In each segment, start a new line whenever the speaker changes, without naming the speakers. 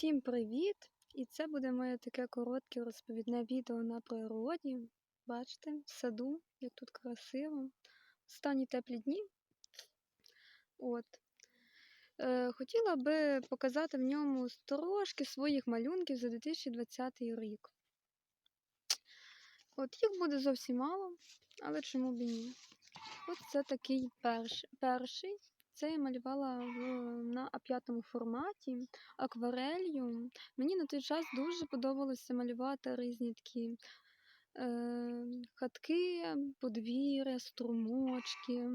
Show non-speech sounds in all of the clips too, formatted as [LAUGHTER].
Всім привіт! І це буде моє таке коротке розповідне відео на природі. Бачите, в саду, як тут красиво. Останні теплі дні. От. Е, хотіла би показати в ньому трошки своїх малюнків за 2020 рік. От їх буде зовсім мало, але чому б і ні? От це такий перш, перший. Це я малювала в, на А5 форматі акварелью. Мені на той час дуже подобалося малювати різні такі е, хатки, подвір'я, струмочки,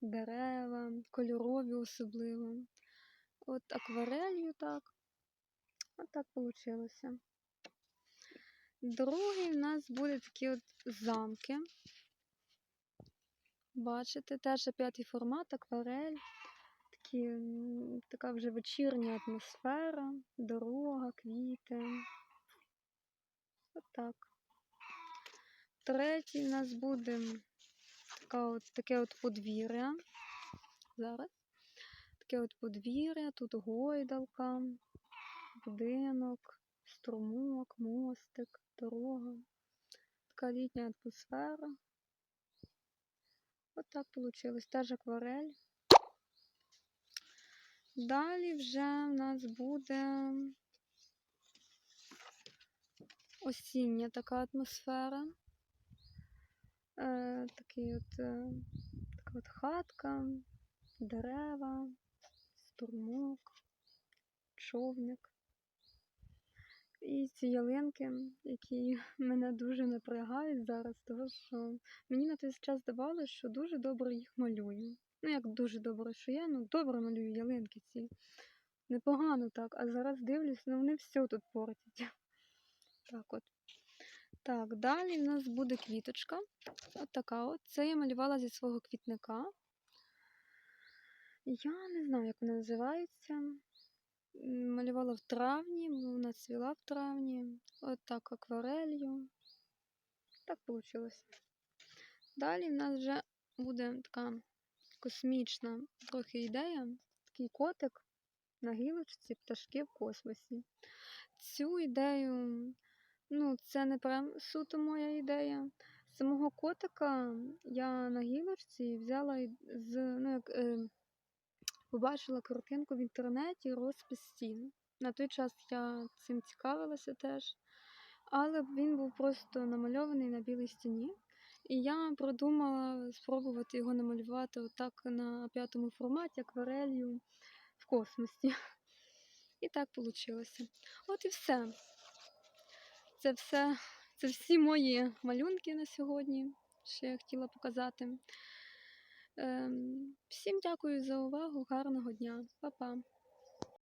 дерева, кольорові особливо. От акварелью так. От так вийшло. Другий в нас буде такі от замки. Бачите, теж п'ятий формат, акварель, такі, така вже вечірня атмосфера, дорога, квіти. Отак. Третій у нас буде така от, таке от подвір'я. Зараз. Таке от подвір'я, тут гойдалка, будинок, струмок, мостик, дорога. Така літня атмосфера. От так вийшло. Теж акварель. Далі вже в нас буде осіння така атмосфера. Е, такий от, е, така от хатка, дерева, струмок, човник. І ці ялинки, які [LAUGHS] мене дуже напрягають зараз, тому що мені на той час здавалося, що дуже добре їх малюю. Ну, як дуже добре, що я, ну добре малюю ялинки ці. Непогано так, а зараз дивлюсь, ну вони все тут портять. [LAUGHS] Так от. Так, далі в нас буде квіточка. От така от. Це я малювала зі свого квітника. Я не знаю, як вона називається. Малювала в травні, вона цвіла в травні. От так акварелью. Так вийшло. Далі в нас вже буде така космічна трохи ідея. Такий котик на гілочці, пташки в космосі. Цю ідею, ну, це не прям суто моя ідея. Самого котика я на гілочці взяла з, ну, як, е, побачила картинку в інтернеті розпис стін. На той час я цим цікавилася теж, але він був просто намальований на білій стіні. І я продумала спробувати його намалювати отак на п'ятому форматі акварелью в космосі. І так вийшло. От і все. Це все, це всі мої малюнки на сьогодні, що я хотіла показати. Ем, всім дякую за увагу, гарного дня, Па-па.